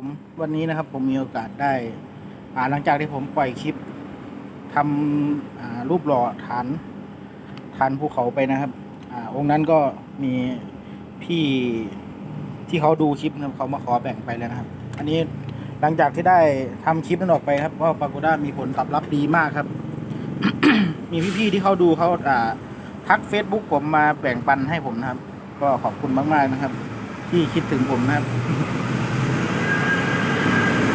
ผมวันนี้นะครับผมมีโอกาสได้อ่าหลังจากที่ผมปล่อยคลิปทำอ่ารูปหล่อฐานฐานภูเขาไปนะครับอ่าองค์นั้นก็มีพี่ที่เขาดูคลิปนะเขามาขอแบ่งไปแล้วนะครับ อันนี้หลังจากที่ได้ทำคลิปนั้นออกไปครับก็ปรากฏว่ามีผลตอบรับดีมากครับ มีพี่ๆที่เขาดูเขาอ่าทัก Facebook ผมมาแบ่งปันให้ผมนะครับ ก็ขอบคุณมากๆนะครับ ที่คิดถึงผมนะครับ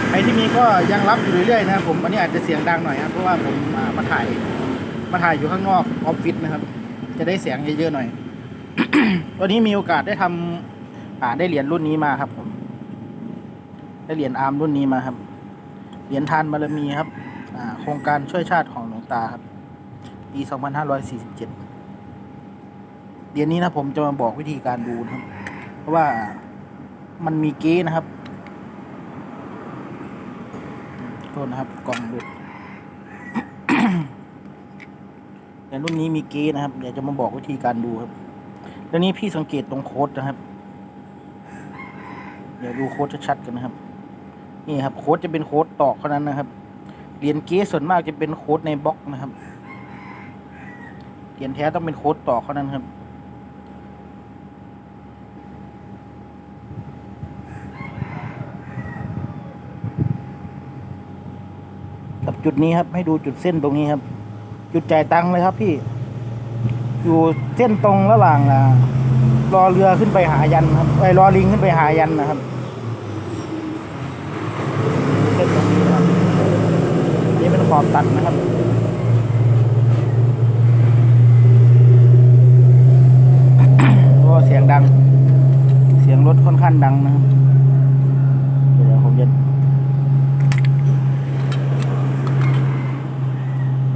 ใครที่มีก็ยังรับอยู่เรื่อยๆนะครับผมวันนี้อาจจะเสียงดังหน่อยครับเพราะว่าผมอ่ามาถ่ายมาถ่ายอยู่ข้างนอกออฟฟิศนะครับ จะได้เสียงเยอะๆหน่อย วันนี้มีโอกาสได้ทำอ่าได้เหรียญรุ่นนี้มาครับผม ได้เหรียญอาร์มรุ่นนี้มาครับ เหรียญทานบารมีครับอ่าโครงการช่วยชาติของหลวงตาครับ ปี2547เหรียญนี้นะผมจะมาบอกวิธีการดูนะครับ เพราะว่ามันมีเก๊นะครับ โทษนะครับกล่องดุดแต่รุ่นนี้มีเก๊นะครับ เดี๋ยวจะมาบอกวิธีการดูครับ แล้วนี้พี่สังเกตตรงโค้ดนะครับ เดี๋ยวดูโค้ดชัดๆกันนะครับ นี่ครับโค้ดจะเป็นโค้ดตอกเท่านั้นนะครับ เหรียญเก๊ส่วนมากจะเป็นโค้ดในบล็อกนะครับ เหรียญแท้ต้องเป็นโค้ดตอกเท่านั้นครับ จุดนี้ครับ ให้ดูจุดเส้นตรงนี้ครับ จุดจ่ายตังค์เลยครับพี่ อยู่เส้นตรงระหว่างอ่ารอเรือขึ้นไปหายันครับไอ้รอลิงขึ้นไปหายันนะครับเส้นตรงนี้นะครับนนี่เป็นขอบตัดนะครับโอ้เสียงดัง เสียงรถค่อนข้างดังนะครับ เดี๋ยวผมจะ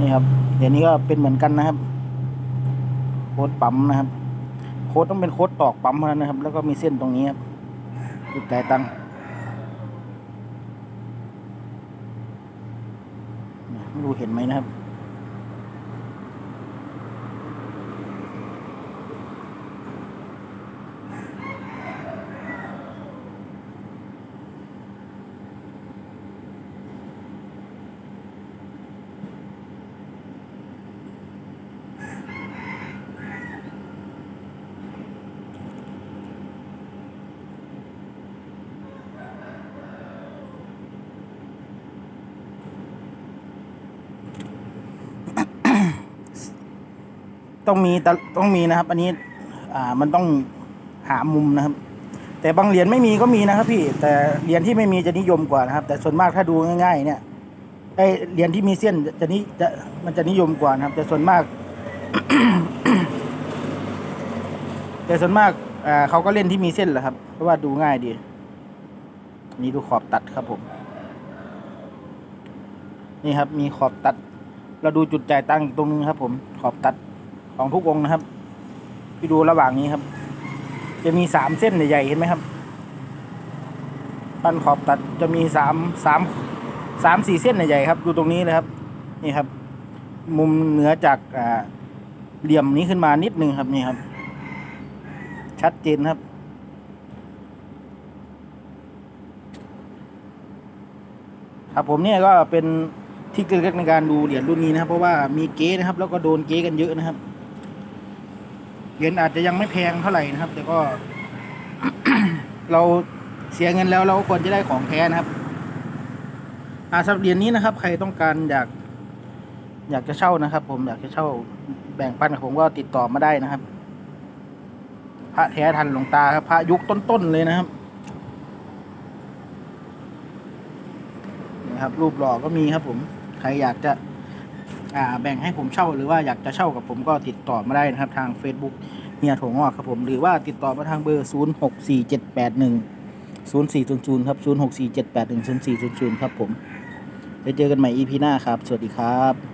นี่ครับ เดี๋ยวนี้ก็เป็นเหมือนกันนะครับ โค้ดปั๊มนะครับ โค้ดต้องเป็นโค้ดตอกปั๊มเท่านั้นนะครับ แล้วก็มีเส้นตรงนี้ครับจุดจ่ายตังค์ไม่รู้เห็นไหมนะครับ ต้องมีตะต้องมีนะครับ อันนี้อ่ามันต้องหามุมนะครับ แต่บางเหรียญไม่มีก็มีนะครับ พี่แต่เหรียญที่ไม่มีจะนิยมกว่านะครับ แต่ส่วนมากถ้าดูง่าย ๆ เนี่ยไอเหรียญที่มีเส้นจะนิจะมันจะนิยมกว่านะครับ แต่ส่วนมาก แต่ส่วนมากอ่าเขาก็เล่นที่มีเส้นแหละครับ เพราะว่าดูง่ายดีนนี่ดูขอบตัดครับผม นี่ครับ มีขอบตัด เราดูจุดจ่ายตังค์อีกตรงนึงครับ ผม ขอบตัด ของทุกองนะครับพี่ดูระหว่างนี้ครับ จะมีสามเส้นใหญ่ๆเห็นไหมครับปั้นขอบตัดจะมีสามสามสามสี่เส้นใหญ่ๆครับ ดูตรงนี้เลยครับ นี่ครับ มุมเหนือจากอ่าเหลี่ยมนี้ขึ้นมานิดนึงครับนี่ครับ ชัดเจนครับ ครับผมเนี่ยก็เป็นทริกเล็กๆในการดูเหรียญรุ่นนี้นะครับ เพราะว่ามีเก๊นะครับ แล้วก็โดนเก๊กันเยอะนะครับ เหรียญอาจจะยังไม่แพงเท่าไหร่นะครับ แต่ก็ เราเสียเงินแล้วเราก็ควรจะได้ของแท้นะครับอาสำหรับเหรียญนี้นะครับ ใครต้องการอยากอยากจะเช่านะครับ ผมอยากจะเช่าแบ่งปันกับผมก็ติดต่อมาได้นะครับ พระแท้ทันหลวงตาครับพระยุคต้นๆเลยนะครับนะครับ รูปหล่อก็มีครับผม ใครอยากจะ แบ่งให้ผมเช่าหรือว่าอยากจะเช่ากับผมก็ติดต่อมาได้นะครับทาง Facebook เฮียถงอกครับผมหรือว่าติดต่อมาทางเบอร์ 0 6 4 7 8 1 0 4 0 0ครับ0 6 4 7 8 1 0 4 0 0 ครับผมไว้เจอกันใหม่ EP หน้าครับ สวัสดีครับ